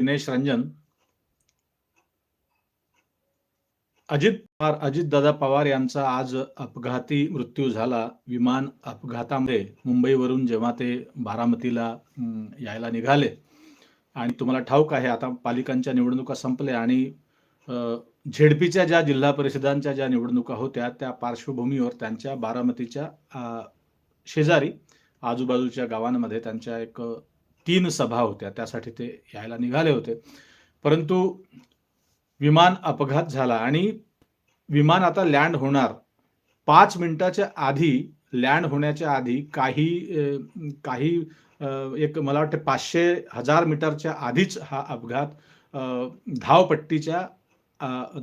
दिनेश रंजन अजित पवार अजितदादा पवार यांचा आज अपघाती मृत्यू झाला. विमान अपघातामध्ये मुंबईवरून जेव्हा ते बारामतीला यायला निघाले. आणि तुम्हाला ठाऊक आहे आता पालिकांच्या निवडणुका संपल्या आणि झेडपीच्या ज्या जिल्हा परिषदांच्या ज्या निवडणुका होत्या त्या पार्श्वभूमीवर त्यांच्या बारामतीच्या शेजारी आजूबाजूच्या गावांमध्ये त्यांच्या एक तीन सभा होत्या त्यासाठी ते यायला निघाले होते. परंतु विमान अपघात झाला आणि विमान आता लँड होणार. पाच मिनिटाच्या आधी लँड होण्याच्या आधी काही काही एक मला वाटतं पाचशे हजार मीटरच्या आधीच हा अपघात धावपट्टीच्या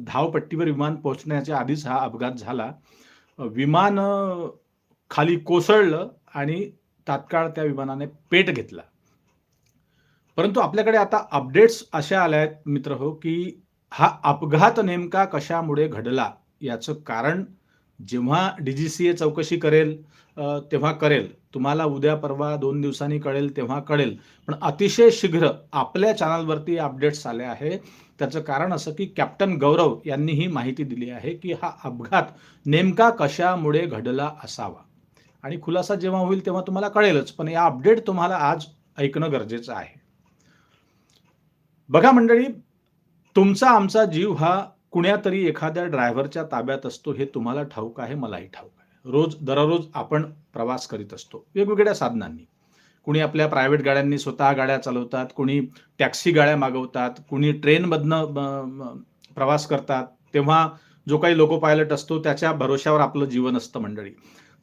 धावपट्टीवर विमान पोहोचण्याच्या आधीच हा अपघात झाला. विमान खाली कोसळलं आणि तात्काळ त्या विमानाने पेट घेतला. परंतु आपल्याकडे आता अपडेट्स अशा आल्या आहेत मित्र हो की हा अपघात नेमका कशामुळे घडला याचं कारण जेव्हा डी जी सी ए चौकशी करेल तेव्हा करेल. तुम्हाला उद्या परवा दोन दिवसांनी कळेल तेव्हा कळेल. पण अतिशय शीघ्र आपल्या चॅनलवरती अपडेट्स आले आहे. त्याचं कारण असं की कॅप्टन गौरव यांनी ही माहिती दिली आहे की हा अपघात नेमका कशामुळे घडला असावा. आणि खुलासा जेव्हा होईल तेव्हा तुम्हाला कळेलच पण या अपडेट तुम्हाला आज ऐकणं गरजेचं आहे. बघा मंडळी तुमचा आमचा जीव हा कुण्यातरी एखाद्या ड्रायव्हरच्या ताब्यात असतो हे तुम्हाला ठाऊक आहे मलाही ठाऊक आहे. रोज दररोज आपण प्रवास करीत असतो वेगवेगळ्या साधनांनी. कुणी आपल्या प्रायव्हेट गाड्यांनी स्वतः गाड्या चालवतात कुणी टॅक्सी गाड्या मागवतात कुणी ट्रेनमधनं प्रवास करतात तेव्हा जो काही लोको पायलट असतो त्याच्या भरोश्यावर आपलं जीवन असतं मंडळी.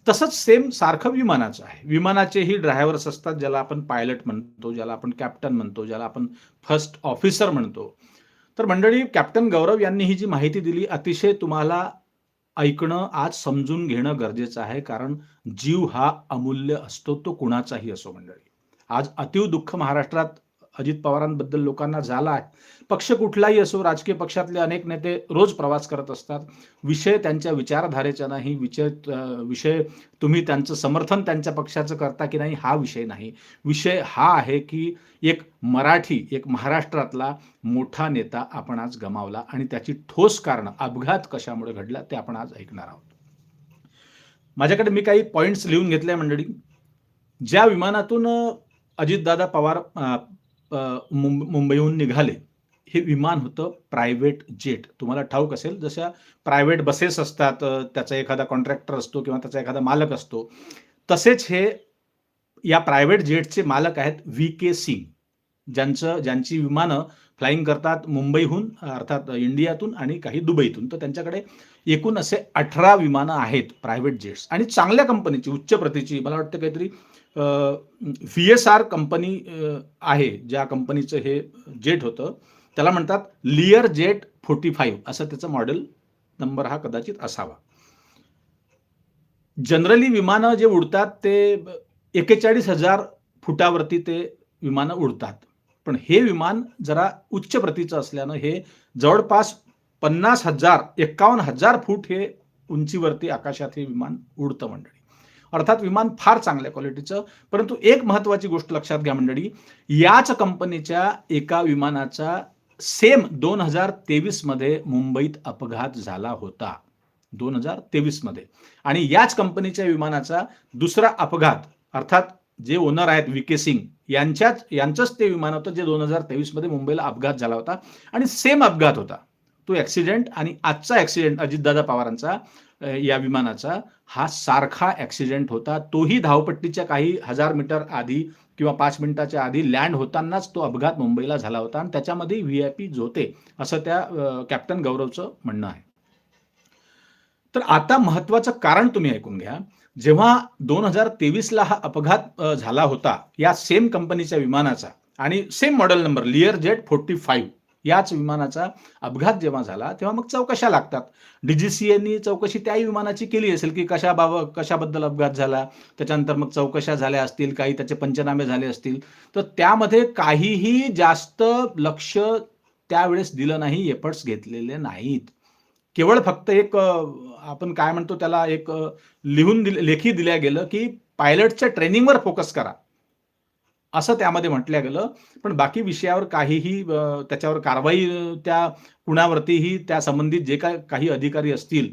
तसंच सेम सारखं विमानाचं आहे. विमानाचेही ड्रायव्हर्स असतात ज्याला आपण पायलट म्हणतो ज्याला आपण कॅप्टन म्हणतो ज्याला आपण फर्स्ट ऑफिसर म्हणतो. तर मंडळी कॅप्टन गौरव यांनी ही जी माहिती दिली अतिशय तुम्हाला ऐकणं आज समजून घेणं गरजेचं आहे कारण जीव हा अमूल्य असतो तो कुणाचाही असो मंडळी. आज अतीव दुःख महाराष्ट्रात अजित पवारांबद्दल लोकांना झाला आहे. पक्ष कुठलाही असो राजकीय पक्षातले अनेक नेते रोज प्रवास करत असतात. विषय त्यांच्या विचारधारेचा नाही. विषय विषय तुम्ही त्यांचं समर्थन त्यांच्या पक्षाचं करता की नाही हा विषय नाही. विषय हा आहे की एक मराठी एक महाराष्ट्रातला मोठा नेता आपण आज गमावला आणि त्याची ठोस कारणं अपघात कशामुळे घडला ते आपण आज ऐकणार आहोत. माझ्याकडे मी काही पॉईंट्स लिहून घेतले मंडळी. ज्या विमानातून अजितदादा पवार मुंबईहून निघाले. हे विमान होतं प्रायव्हेट जेट. तुम्हाला ठाऊक असेल जशा प्रायव्हेट बसेस असतात त्याचा एखादा कॉन्ट्रॅक्टर असतो किंवा त्याचा एखादा मालक असतो तसेच हे या प्रायव्हेट जेटचे मालक आहेत व्ही के सिंग. ज्यांचं ज्यांची विमानं फ्लाईंग करतात मुंबईहून अर्थात इंडियातून आणि काही दुबईतून. तर त्यांच्याकडे एकूण असे अठरा विमानं आहेत प्रायव्हेट जेट्स आणि चांगल्या कंपनीची उच्च प्रतीची मला वाटतं काहीतरी व्ही एस आर कंपनी आहे ज्या कंपनीचं हे जेट होतं. त्याला म्हणतात लिअर जेट फोर्टी फाईव्ह असं त्याचं मॉडेल नंबर हा कदाचित असावा. जनरली विमानं जे उडतात ते एकेचाळीस हजार फुटावरती ते विमानं उडतात. पण हे विमान जरा उच्च प्रतीचं असल्यानं हे जवळपास पन्नास हजार एक्कावन्न हजार फूट हे उंचीवरती आकाशात हे विमान उडतं मंडळी. अर्थात विमान फार चांगल्या क्वालिटीचं परंतु एक महत्वाची गोष्ट लक्षात घ्या मंडळी याच कंपनीच्या एका विमानाचा सेम दोन हजार तेवीसमध्ये मुंबईत अपघात झाला होता. दोन हजार तेवीसमध्ये आणि याच कंपनीच्या विमानाचा दुसरा अपघात अर्थात जे ओनर आहेत व्ही के सिंग यांच्याच यांचंच ते विमान होतं जे दोन हजार तेवीसमध्ये मुंबईला अपघात झाला होता. आणि सेम अपघात होता. तो ॲक्सिडेंट आणि आजचा ऍक्सिडेंट अजितदादा पवारांचा या विमानाचा हा सारखा ऍक्सिडेंट होता. तोही धावपट्टीच्या काही हजार मीटर आधी किंवा पाच मिनिटाच्या आधी लँड होतानाच तो अपघात मुंबईला झाला होता आणि त्याच्यामध्ये व्ही आय पी जोते असं त्या कॅप्टन गौरवचं म्हणणं आहे. तर आता महत्वाचं कारण तुम्ही ऐकून घ्या. जेव्हा दोन हजार तेवीसला हा अपघात झाला होता या सेम कंपनीच्या विमानाचा आणि same model number Lear jet forty five याच विमानाचा अपघात जेव्हा झाला तेव्हा मग चौकशा लागतात. डीजीसीएनी चौकशी त्याही विमानाची केली असेल की कशा बाब कशाबद्दल अपघात झाला त्याच्यानंतर मग चौकशा झाल्या असतील काही त्याचे पंचनामे झाले असतील. तर त्यामध्ये काहीही जास्त लक्ष त्यावेळेस दिलं नाही एफर्ट्स घेतलेले नाहीत. केवळ फक्त एक आपण काय म्हणतो त्याला एक लिहून दिले लेखी दिल्या गेलं की पायलटच्या ट्रेनिंगवर फोकस करा. असं त्यामध्ये म्हटलं गेलं. पण बाकी विषयावर काहीही त्याच्यावर कारवाई त्या कुणावरतीही त्या संबंधित जे काय काही अधिकारी असतील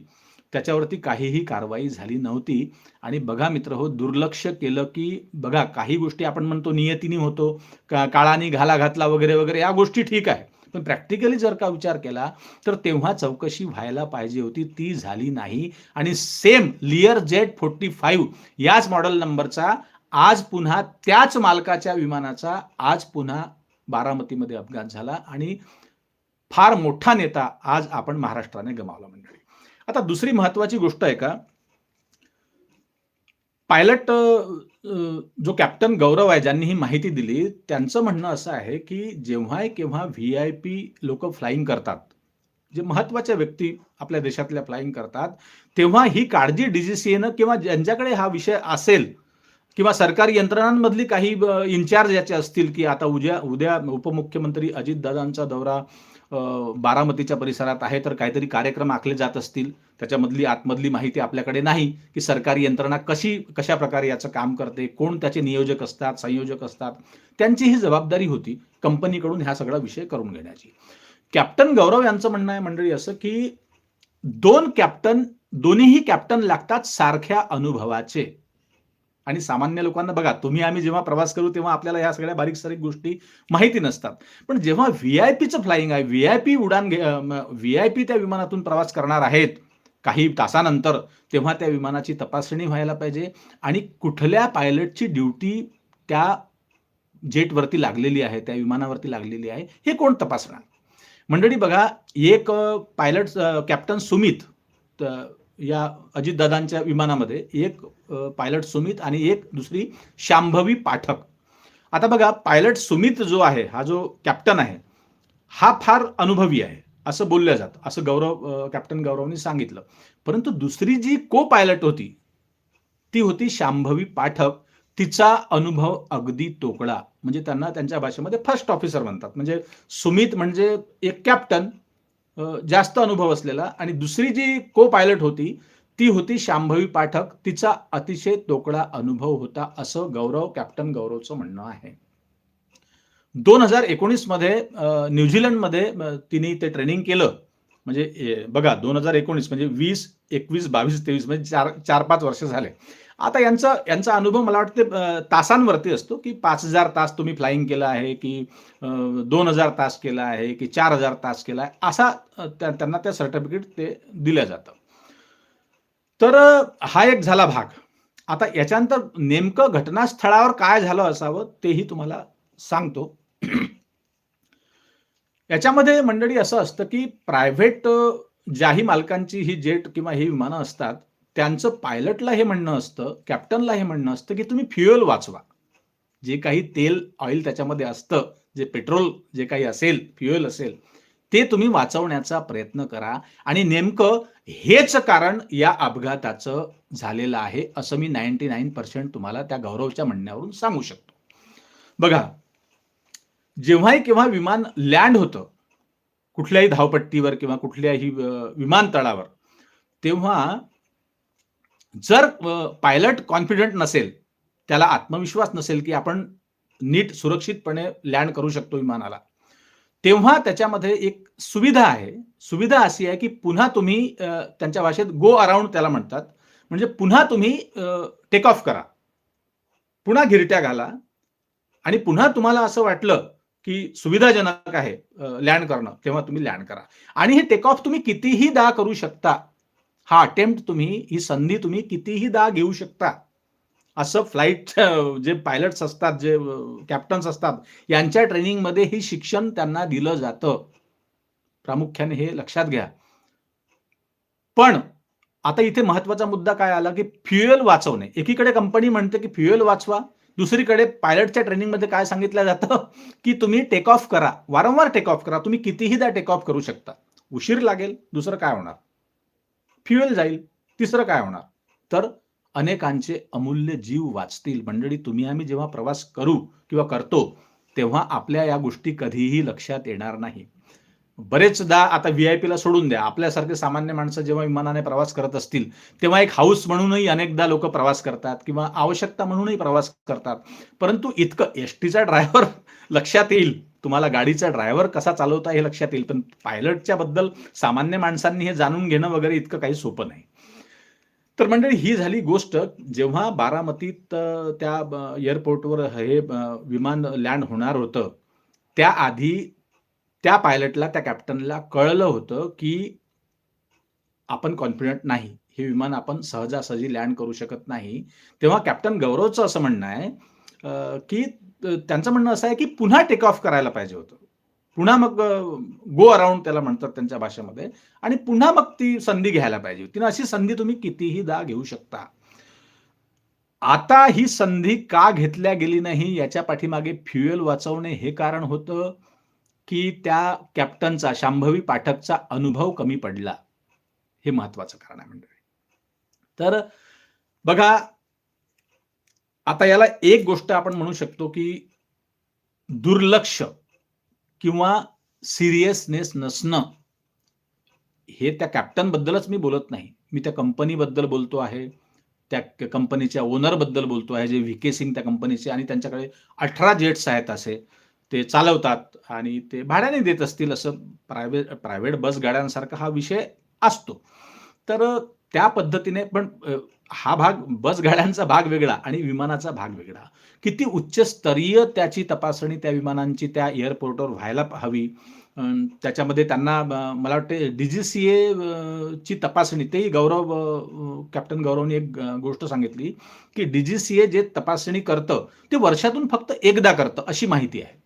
त्याच्यावरती काहीही कारवाई झाली नव्हती. आणि बघा मित्र हो दुर्लक्ष केलं की बघा काही गोष्टी आपण म्हणतो नियतीने होतो. का काळाने घाला घातला वगैरे वगैरे या गोष्टी ठीक आहे. पण प्रॅक्टिकली जर का विचार केला तर तेव्हा चौकशी व्हायला पाहिजे होती. ती झाली नाही. आणि same Lear jet forty five याच मॉडेल नंबरचा आज पुन्हा त्याच मालकाच्या विमानाचा आज पुन्हा बारामतीमध्ये अपघात झाला आणि फार मोठा नेता आज आपण महाराष्ट्राने गमावला मंडळी. आता दुसरी महत्वाची गोष्ट आहे का? पायलट जो कॅप्टन गौरव आहे ज्यांनी ही माहिती दिली त्यांचं म्हणणं असं आहे की जेव्हा केव्हा व्ही आय पी लोक फ्लाईंग करतात जे महत्त्वाच्या व्यक्ती आपल्या देशातल्या फ्लाईंग करतात तेव्हा ही काळजी डीजीसीएनं किंवा ज्यांच्याकडे हा विषय असेल किंवा सरकारी यंत्रणांमधली काही इन्चार्ज याचे असतील की आता उद्या उद्या उपमुख्यमंत्री अजितदादांचा दौरा बारामतीच्या परिसरात आहे तर काहीतरी कार्यक्रम आखले जात असतील. त्याच्यामधली आतमधली माहिती आपल्याकडे नाही की सरकारी यंत्रणा कशी कशा प्रकारे याचं काम करते कोण त्याचे नियोजक असतात संयोजक असतात त्यांची ही जबाबदारी होती कंपनीकडून ह्या सगळा विषय करून घेण्याची. कॅप्टन गौरव यांचं म्हणणं आहे मंडळी असं की दोन कॅप्टन दोन्हीही कॅप्टन लागतात सारख्या अनुभवाचे. आणि सामान्य लोकांना बघा तुम्ही आम्ही जेव्हा प्रवास करू तेव्हा आपल्याला या सगळ्या बारीक सारीक गोष्टी माहिती नसतात. पण जेव्हा व्ही आय पीचं फ्लाईंग आहे व्ही आय पी उडान व्ही आय पी त्या विमानातून प्रवास करणार आहेत काही तासानंतर तेव्हा त्या विमानाची तपासणी व्हायला पाहिजे आणि कुठल्या पायलटची ड्युटी त्या जेटवरती लागलेली आहे त्या विमानावरती लागलेली आहे हे कोण तपासणार? मंडळी बघा एक पायलट कॅप्टन सुमित या अजितदादांच्या विमानामध्ये एक पायलट सुमित आणि एक दुसरी शांभवी पाठक. आता बघा पायलट सुमित जो आहे हा जो कॅप्टन आहे हा फार अनुभवी आहे असं बोललं जातं असं गौरव कॅप्टन गौरवने सांगितलं. परंतु दुसरी जी को पायलट होती ती होती शांभवी पाठक. तिचा अनुभव अगदी तोकडा. म्हणजे त्यांना त्यांच्या भाषेमध्ये फर्स्ट ऑफिसर म्हणतात. म्हणजे सुमित म्हणजे एक कॅप्टन जास्त अनुभव असलेला आणि दुसरी जी को पायलट होती ती होती शांभवी पाठक. तिचा अतिशय तोकडा अनुभव होता असं गौरव कॅप्टन गौरवचं म्हणणं आहे. दोन हजार एकोणीसमध्ये न्यूझीलंडमध्ये तिने ते ट्रेनिंग केलं. म्हणजे बघा दोन हजार एकोणीस म्हणजे वीस एकवीस बावीस तेवीस म्हणजे चार चार पाच वर्ष झाले. आता यांचा यांचा अनुभव मला वाटते तासांवरती असतो की पाच हजार तास तुम्ही फ्लाईंग केलं आहे की दोन हजार तास केला आहे की चार हजार तास केला आहे असा त्यांना त्या सर्टिफिकेट ते दिलं जातं. तर हा एक झाला भाग. आता याच्यानंतर नेमकं घटनास्थळावर काय झालं असावं तेही तुम्हाला सांगतो. याच्यामध्ये मंडळी असं असतं की प्रायव्हेट ज्याही मालकांची ही जेट किंवा ही विमानं असतात त्यांचं पायलटला हे म्हणणं असतं कॅप्टनला हे म्हणणं असतं की तुम्ही फ्युएल वाचवा. जे काही तेल ऑइल त्याच्यामध्ये असतं जे पेट्रोल जे काही असेल फ्युएल असेल ते तुम्ही वाचवण्याचा प्रयत्न करा आणि नेमकं हेच कारण या अपघाताचं झालेलं आहे असं मी नाईन्टी नाईन पर्सेंट तुम्हाला त्या गौरवच्या म्हणण्यावरून सांगू शकतो. बघा जेव्हाही केव्हा विमान लँड होतं कुठल्याही धावपट्टीवर किंवा कुठल्याही विमानतळावर तेव्हा जर पायलट कॉन्फिडंट नसेल त्याला आत्मविश्वास नसेल की आपण नीट सुरक्षितपणे लँड करू शकतो विमानाला तेव्हा त्याच्यामध्ये एक सुविधा आहे. सुविधा अशी आहे की पुन्हा तुम्ही त्यांच्या भाषेत गो अराउंड त्याला म्हणतात. म्हणजे पुन्हा तुम्ही टेक ऑफ करा. पुन्हा गिरट्या घाला. आणि पुन्हा तुम्हाला असं वाटलं की सुविधाजनक आहे लँड करणं तेव्हा तुम्ही लँड करा. आणि हे टेक ऑफ तुम्ही कितीही दा करू शकता हा अटेम्प्ट तुम्ही ही संधी तुम्ही कितीही दा घेऊ शकता. असं फ्लाईट जे पायलट्स असतात जे कॅप्टन्स असतात यांच्या ट्रेनिंगमध्ये हे शिक्षण त्यांना दिलं जातं. प्रामुख्याने हे लक्षात घ्या. पण आता इथे महत्त्वाचा मुद्दा काय आला की फ्युएल वाचवणे. एकीकडे कंपनी म्हणते की फ्युएल वाचवा. दुसरीकडे पायलटच्या ट्रेनिंगमध्ये काय सांगितलं जातं? की तुम्ही टेक ऑफ करा. वारंवार टेक ऑफ करा. तुम्ही कितीहीदा टेक ऑफ करू शकता. उशीर लागेल. दुसरं काय होणार? फ्युएल जाईल तिसरं काय होणार? तर अनेकांचे अमूल्य जीव वाचतील. मंडळी तुम्ही आम्ही जेव्हा प्रवास करू किंवा करतो तेव्हा आपल्या या गोष्टी कधीही लक्षात येणार नाही. बरेचदा आता व्ही आय पीला सोडून द्या. आपल्यासारखे सामान्य माणसं जेव्हा विमानाने प्रवास करत असतील तेव्हा एक हाऊस म्हणूनही अनेकदा लोक प्रवास करतात किंवा आवश्यकता म्हणूनही प्रवास करतात. परंतु इतकं एस टीचा ड्रायव्हर लक्षात येईल. तुम्हाला गाडीचा ड्रायव्हर कसा चालवता हे लक्षात येईल. पण पायलटच्या बद्दल सामान्य माणसांनी हे जाणून घेणं वगैरे इतकं काही सोपं नाही. तर मंडळी ही झाली गोष्ट. जेव्हा बारामतीत त्या एअरपोर्टवर हे विमान लँड होणार होतं त्याआधी त्या पायलटला त्या कॅप्टनला कळलं होतं की आपण कॉन्फिडंट नाही. हे विमान आपण सहजासहजी लँड करू शकत नाही. तेव्हा कॅप्टन गौरवचं असं म्हणणं आहे की त्यांचं म्हणणं असं आहे की पुन्हा टेक ऑफ करायला पाहिजे होतं. पुन्हा मग गो अराउंड त्याला म्हणतात त्यांच्या भाषेमध्ये आणि पुन्हा मग ती संधी घ्यायला पाहिजे होती. आणि अशी संधी तुम्ही कितीही दा घेऊ शकता. आता ही संधी का घेतल्या गेली नाही याच्या पाठीमागे फ्युएल वाचवणे हे कारण होतं की त्या कॅप्टनचा शांभवी पाठकचा अनुभव कमी पडला. हे महत्वाचं कारण आहे मंडळी. तर बघा आता याला एक गोष्ट आपण म्हणू शकतो की दुर्लक्ष किंवा सिरियसनेस नसणं हे त्या कॅप्टन बद्दलच मी बोलत नाही. मी त्या कंपनीबद्दल बोलतो आहे. त्या कंपनीच्या ओनरबद्दल बोलतो आहे. जे व्ही के सिंग त्या कंपनीचे आणि त्यांच्याकडे अठरा जेट्स आहेत असे. ते चालवतात आणि ते भाड्याने देत असतील असं प्रायव्हेट प्रायव्हेट बस गाड्यांसारखा हा विषय असतो. तर त्या पद्धतीने पण हा भाग बस गाड्यांचा भाग वेगळा आणि विमानाचा भाग वेगळा. किती उच्चस्तरीय त्याची तपासणी त्या विमानांची त्या एअरपोर्टवर व्हायला हवी. त्याच्यामध्ये त्यांना मला वाटते डी जी सी ए ची तपासणी तेही गौरव कॅप्टन गौरवने एक गोष्ट सांगितली की डी जी सी ए जे तपासणी करतं ते वर्षातून फक्त एकदा करतं अशी माहिती आहे.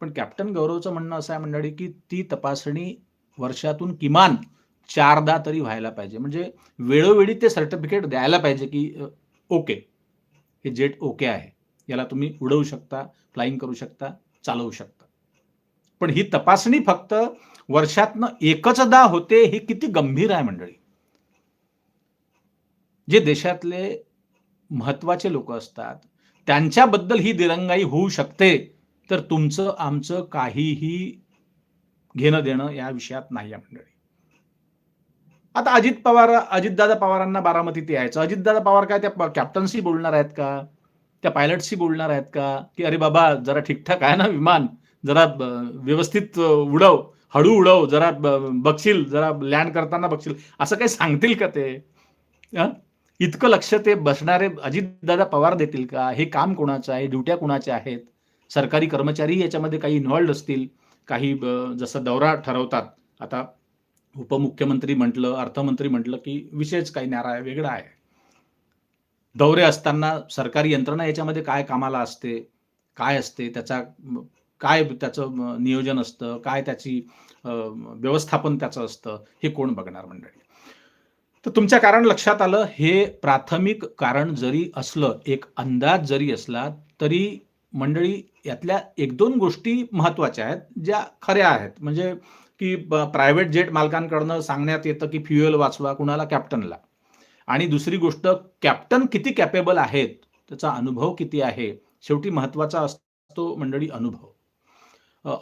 पण कॅप्टन गौरवचं म्हणणं असं आहे मंडळी की ती तपासणी वर्षातून किमान चारदा तरी व्हायला पाहिजे. म्हणजे वेळोवेळी ते सर्टिफिकेट द्यायला पाहिजे की ओके. हे जेट ओके आहे. याला तुम्ही उडवू शकता फ्लाईंग करू शकता चालवू शकता. पण ही तपासणी फक्त वर्षातनं एकचदा होते हे किती गंभीर आहे मंडळी. जे देशातले महत्त्वाचे लोक असतात त्यांच्याबद्दल ही दिरंगाई होऊ शकते. तर तुमचं आमचं काहीही घेणं देणं या विषयात नाही आहे मंडळी. आता अजित पवार अजितदादा पवारांना बारामतीत यायचं. अजितदादा पवार काय त्या कॅप्टनशी बोलणार आहेत का? त्या पायलटशी बोलणार आहेत का? की अरे बाबा जरा ठीकठाक आहे ना विमान? जरा व्यवस्थित उडव. हळू उडव. जरा बघशील. जरा लँड करताना बघशील. असं काही सांगतील का ते? इतकं लक्ष ते बसणारे अजितदादा पवार देतील का? हे काम कोणाचं आहे? ड्युट्या कोणाच्या आहेत? सरकारी कर्मचारी याच्यामध्ये काही इन्व्हॉल्ड असतील. काही जसं दौरा ठरवतात. आता उपमुख्यमंत्री म्हटलं अर्थमंत्री म्हटलं की विशेष काही नारा आहे वेगळा आहे. दौरे असताना सरकारी यंत्रणा याच्यामध्ये काय कामाला असते काय असते त्याचा काय त्याचं नियोजन असतं काय त्याची व्यवस्थापन त्याचं असतं हे कोण बघणार मंडळी? तर तुमच्या कारण लक्षात आलं हे प्राथमिक कारण जरी असलं एक अंदाज जरी असला तरी मंडळी यातल्या एक दोन गोष्टी महत्त्वाच्या आहेत ज्या खऱ्या आहेत. म्हणजे की प्रायव्हेट जेट मालकांकडनं सांगण्यात येतं की फ्युएल वाचवा कुणाला? कॅप्टनला आणि दुसरी गोष्ट कॅप्टन किती कॅपेबल आहेत? त्याचा अनुभव किती आहे? शेवटी महत्त्वाचा असतो मंडळी अनुभव.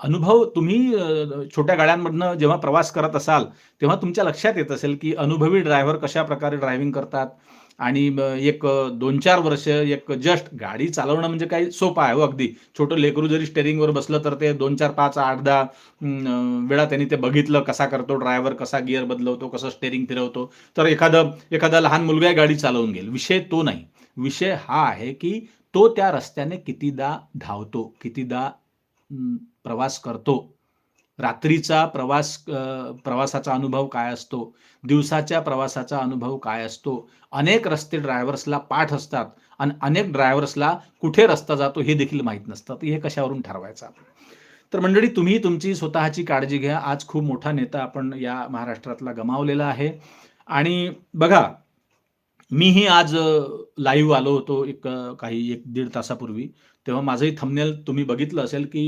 अनुभव तुम्ही छोट्या गाड्यांमधनं जेव्हा प्रवास करत असाल तेव्हा तुमच्या लक्षात येत असेल की अनुभवी ड्रायव्हर कशा प्रकारे ड्रायव्हिंग करतात? आणि एक दोन चार वर्ष एक जस्ट गाडी चालवणं म्हणजे काही सोपं आहे हो अगदी. छोटं लेकरू जरी स्टेरिंगवर बसलं तर ते दोन चार पाच आठ दहा वेळा त्यांनी ते बघितलं कसा करतो ड्रायव्हर कसा गिअर बदलवतो कसं स्टेरिंग फिरवतो. तर एखादं एखादा लहान मुलगा गाडी चालवून घेईल. विषय तो नाही. विषय हा आहे की तो त्या रस्त्याने कितीदा धावतो कितीदा प्रवास करतो. रात्रीचा प्रवास प्रवासाचा अनुभव काय असतो? दिवसाच्या प्रवासाचा अनुभव काय असतो? अनेक रस्ते ड्रायव्हर्सला पाठ असतात आणि अनेक ड्रायव्हर्सला कुठे रस्ता जातो हे देखील माहीत नसतं. हे कशावरून ठरवायचं तर मंडळी तुम्ही तुमची स्वतःची काळजी घ्या. आज खूप मोठा नेता आपण या महाराष्ट्रातला गमावलेला आहे. आणि बघा मीही आज लाईव्ह आलो होतो एक काही एक दीड तासापूर्वी तेव्हा माझंही थंबनेल तुम्ही बघितलं असेल की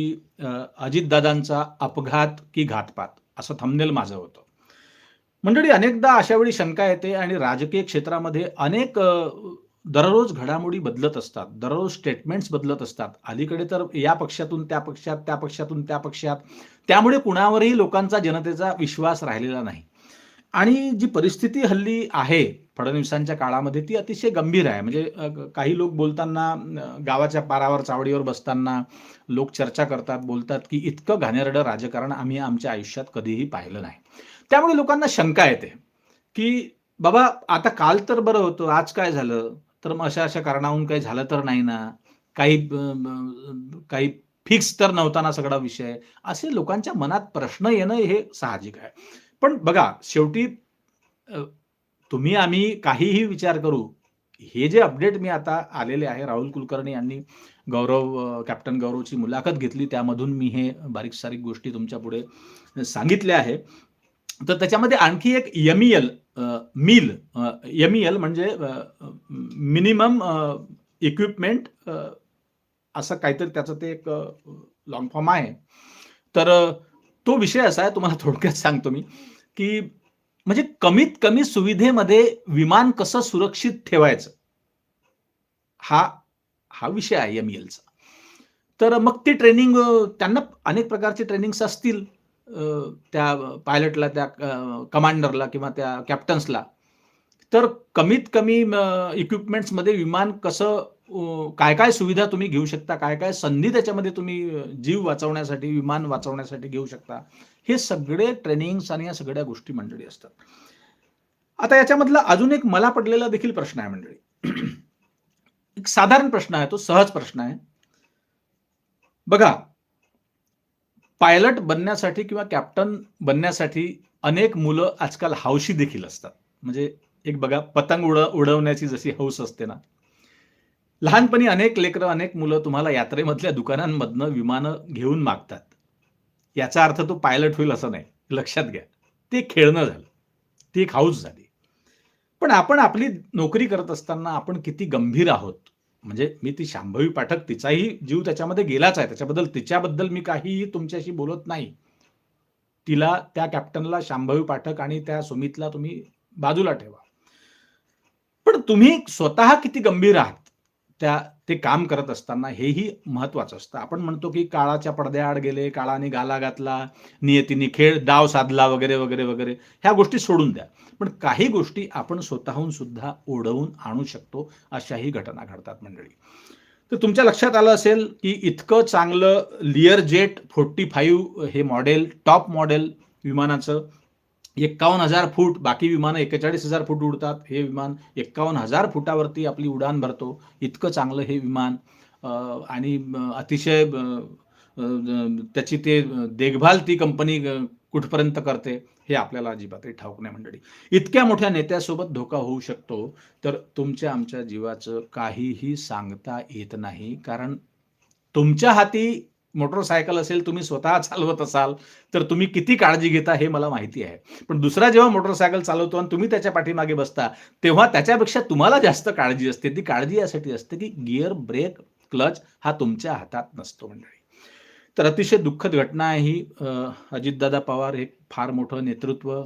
अजितदादांचा अपघात की घातपात असं थंबनेल माझं होतं. मंडळी अनेकदा अशा वेळी शंका येते आणि राजकीय क्षेत्रामध्ये अनेक दररोज घडामोडी बदलत असतात दररोज स्टेटमेंट्स बदलत असतात. अलीकडे तर या पक्षातून त्या पक्षात त्या पक्षातून त्या पक्षात. त्यामुळे कुणावरही लोकांचा जनतेचा विश्वास राहिलेला नाही. आणि जी परिस्थिती हल्ली आहे फडणवीसांच्या काळामध्ये ती अतिशय गंभीर आहे. म्हणजे काही लोक बोलताना गावाच्या पारावर चावडीवर बसताना लोक चर्चा करतात बोलतात की इतकं घाणेरडं राजकारण आम्ही आमच्या आयुष्यात कधीही पाहिलं नाही. त्यामुळे लोकांना शंका येते की बाबा आता काल तर बरं होतं आज काय झालं? तर मग अशा अशा कारणाहून काही झालं तर नाही ना? काही काही फिक्स तर नव्हता ना सगळा विषय? असे लोकांच्या मनात प्रश्न येणं हे साहजिक आहे. पण बघा शेवटी तुम्ही आम्ही काहीही विचार करू हे जे अपडेट मी आता आलेले आहे राहुल कुलकर्णी यांनी गौरव कॅप्टन गौरवची मुलाखत घेतली त्यामधून मी हे बारीक सारीक गोष्टी तुमच्यापुढे सांगितल्या आहे. तर त्याच्यामध्ये आणखी एक एमईएल मिल एमईएल म्हणजे मिनिमम इक्विपमेंट असं काहीतरी त्याचं ते एक लॉंग फॉर्म आहे. तर तो विषय असा आहे तुम्हाला थोडक्यात सांगतो मी. की म्हणजे कमीत कमी सुविधेमध्ये विमान कसं सुरक्षित ठेवायचं? हा हा विषय आहे एम एलचा तर मग ती ट्रेनिंग त्यांना अनेक प्रकारचे ट्रेनिंग्स असतील त्या पायलटला त्या कमांडरला किंवा त्या कॅप्टन्सला तर कमीत कमी इक्विपमेंट्समध्ये विमान कसं काय काय सुविधा तुम्ही घेऊ शकता काय काय संधी त्याच्यामध्ये तुम्ही जीव वाचवण्यासाठी विमान वाचवण्यासाठी घेऊ शकता. हे सगळे ट्रेनिंग्स आणि या सगळ्या गोष्टी मंडळी असतात. आता याच्यामधला अजून एक मला पडलेला देखील प्रश्न आहे मंडळी. एक साधारण प्रश्न आहे तो सहज प्रश्न आहे. बघा पायलट बनण्यासाठी किंवा कॅप्टन बनण्यासाठी अनेक मुलं आजकाल हौशी देखील असतात. म्हणजे एक बघा पतंग उड उडवण्याची जशी हौस असते ना. लहानपणी अनेक लेकरं अनेक मुलं तुम्हाला यात्रेमधल्या दुकानांमधनं विमानं घेऊन मागतात. याचा अर्थ तो पायलट होईल असं नाही. लक्षात घ्या. ते खेळणं झालं. ती एक हाऊस झाली. पण आपण आपली नोकरी करत असताना आपण किती गंभीर आहोत? म्हणजे मी ती शांभवी पाठक तिचाही जीव त्याच्यामध्ये गेलाच आहे. त्याच्याबद्दल तिच्याबद्दल मी काहीही तुमच्याशी बोलत नाही. तिला त्या कॅप्टनला शांभवी पाठक आणि त्या सुमितला तुम्ही बाजूला ठेवा. पण तुम्ही स्वतः किती गंभीर आहात? त्या ते काम करत असताना हेही महत्वाचं असतं. आपण म्हणतो की काळाच्या पडद्याआड गेले काळाने गाला घातला नियतीने खेळ डाव साधला वगैरे वगैरे वगैरे ह्या गोष्टी सोडून द्या. पण काही गोष्टी आपण स्वतःहून सुद्धा ओढवून आणू शकतो अशाही घटना घडतात मंडळी. तर तुमच्या लक्षात आलं असेल की इतकं चांगलं लिअर जेट फोर्टी फाईव्ह हे मॉडेल टॉप मॉडेल विमानाचं एक्कावन्न हजार फूट बाकी विमानं एकेचाळीस हजार फूट उडतात. हे विमान एक्कावन्न हजार फुटावरती आपली उडान भरतो. इतकं चांगलं हे विमान. आणि अतिशय त्याची ते देखभाल ती कंपनी कुठपर्यंत करते हे आपल्याला अजिबातही ठाऊक नाही मंडळी. इतक्या मोठ्या नेत्यासोबत धोका होऊ शकतो तर तुमच्या आमच्या जीवाचं काहीही सांगता येत नाही. कारण तुमच्या हाती मोटरसायकल असेल तुम्ही स्वतः चालवत असाल तर तुम्ही किती काळजी घेता हे मला माहिती आहे. पण दुसरा जेव्हा मोटरसायकल चालवतो आणि तुम्ही त्याच्या पाठीमागे बसता तेव्हा त्याच्यापेक्षा तुम्हाला जास्त काळजी असते. ती काळजी यासाठी असते की गिअर ब्रेक क्लच हा तुमच्या हातात नसतो मंडळी. तर अतिशय दुःखद घटना आहे ही. अजितदादा पवार हे फार मोठं नेतृत्व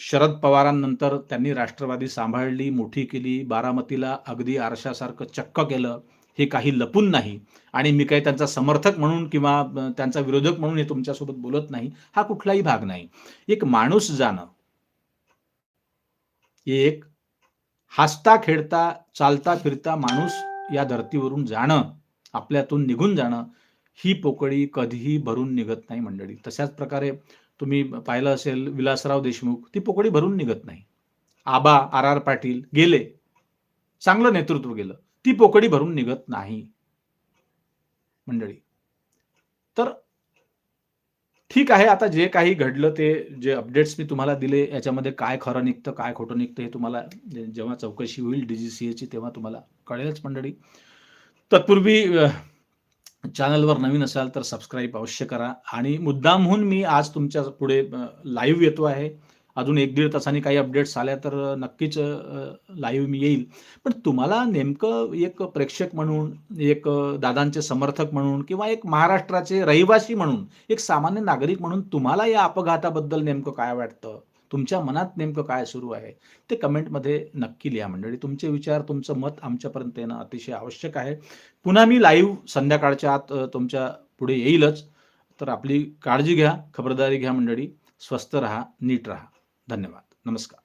शरद पवारांनंतर त्यांनी राष्ट्रवादी सांभाळली मोठी केली बारामतीला अगदी आरशासारखं चक्क केलं. हे काही लपून नाही. आणि मी काही त्यांचा समर्थक म्हणून किंवा त्यांचा विरोधक म्हणून हे तुमच्यासोबत बोलत नाही हा कुठलाही भाग नाही. एक माणूस जाणं एक हसता खेळता चालता फिरता माणूस या धर्तीवरून जाणं आपल्यातून निघून जाणं ही पोकळी कधीही भरून निघत नाही मंडळी. तशाच प्रकारे तुम्ही पाहिलं असेल विलासराव देशमुख ती पोकळी भरून निघत नाही. आबा आर आर पाटील गेले. चांगलं नेतृत्व गेलं ती पोकडी भरून निघत नाही. मंडळी तर ठीक आहे आता जे काही घडलं ते जे अपडेट्स मी तुम्हाला दिले याच्यामध्ये काय खरं निघतं काय खोटं निघतं हे तुम्हाला जेव्हा चौकशी होईल डीजीसीएची तेव्हा तुम्हाला कळेलच मंडळी. तत्पूर्वी चॅनलवर नवीन असाल तर सबस्क्राईब अवश्य करा. आणि मुद्दामहून मी आज तुमच्यापुढे लाईव्ह येतो आहे. अजून एक दीड तासांनी काही अपडेट्स आल्या तर नक्कीच लाईव्ह मी येईल. पण तुम्हाला नेमकं एक प्रेक्षक म्हणून एक दादांचे समर्थक म्हणून किंवा एक महाराष्ट्राचे रहिवासी म्हणून एक सामान्य नागरिक म्हणून तुम्हाला या अपघाताबद्दल नेमकं काय वाटतं? तुमच्या मनात नेमकं काय सुरू आहे? ते कमेंटमध्ये नक्की लिहा मंडळी. तुमचे विचार तुमचं मत आमच्यापर्यंत येणं अतिशय आवश्यक आहे. पुन्हा मी लाईव्ह संध्याकाळच्या आत तुमच्यापुढे येईलच. तर आपली काळजी घ्या खबरदारी घ्या मंडळी. स्वस्थ राहा नीट राहा. धन्यवाद. नमस्कार.